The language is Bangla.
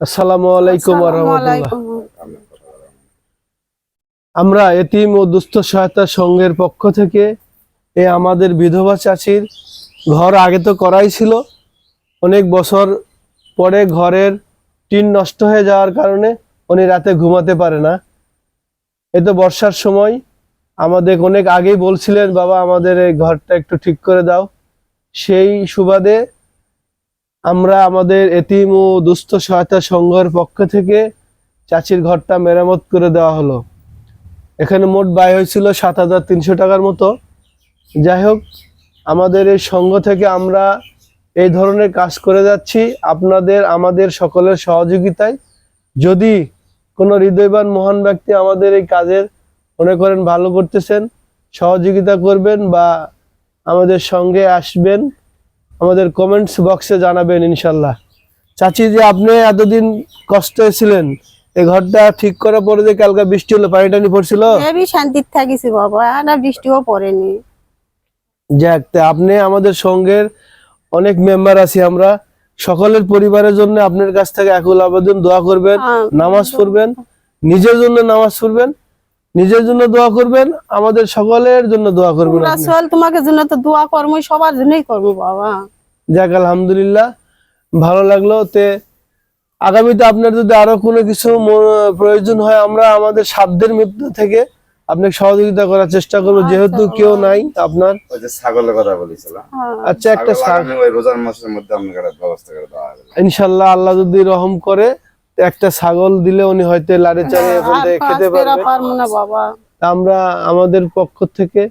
আসসালামু আলাইকুম আমরা এতিম ও দুস্থ সহায়তা সংঘের পক্ষ থেকে এ আমাদের বিধবা চাচির ঘর আগে তো করাই ছিল। অনেক বছর পরে ঘরের টিন নষ্ট হয়ে যাওয়ার কারণে উনি রাতে ঘুমাতে পারে না। এ তো বর্ষার সময়। আমাদের অনেক আগেই বলছিলেন বাবা আমাদের এই ঘরটা একটু ঠিক করে দাও। সেই সুবাদে আমরা আমাদের এতিম ও দুস্থ সহায়তা সংঘের পক্ষ থেকে চাচির ঘরটা মেরামত করে দেওয়া হলো। এখানে মোট ব্যয় হয়েছিল সাত হাজার তিনশো টাকার মতো। যাই হোক, আমাদের এই সংঘ থেকে আমরা এই ধরনের কাজ করে যাচ্ছি। আপনাদের, আমাদের সকলের সহযোগিতায়। যদি কোনো হৃদয়বান মহান ব্যক্তি আমাদের এই কাজের মনে করেন ভালো করতেছেন, সহযোগিতা করবেন বা আমাদের সঙ্গে আসবেন আমাদের কমেন্টস বক্সে জানাবেন ইনশাল্লাহ চাচি যে আপনি এতদিন কষ্ট ছিলেন এই ঘরটা ঠিক করার পরে যে কালকে বৃষ্টি হলো পানি টানি পড়ছিল? শান্তির থাকিছি বাবা আর বৃষ্টিও পড়েনি। যাক আপনি আমাদের সঙ্গের অনেক মেম্বার আছি আমরা। সকলের পরিবারের জন্য আপনার কাছ থেকে একুল আবেদন দোয়া করবেন। নামাজ পড়বেন নিজের জন্য নামাজ পড়বেন। নিজের জন্য দোয়া করবেন আমাদের সকলের জন্য দোয়া করবেন তোমাকে জন্য তো দোয়া কর্ম সবার জন্যই করব বাবা। যাক আলহামদুলিল্লাহ ভালো লাগল তে আগামীতে আপনার যদি আরও কোনো কিছু প্রয়োজন হয় আমরা আমাদের সাধ্যের মৃত্যু থেকে আপনাকে সহযোগিতা করার চেষ্টা করব। যেহেতু কেউ নাই আপনার ওই যে ছাগলের কথা বলেছিলাম। হ্যাঁ। আচ্ছা একটা রোজার মাসের মধ্যে ইনশাল্লাহ আল্লাহ যদি রহম করে একটা ছাগল দিলে উনি হয়তো লাড়ে চাড়ে এখান থেকে কাজ খেতে পারবে। আমরা আমাদের পক্ষ থেকে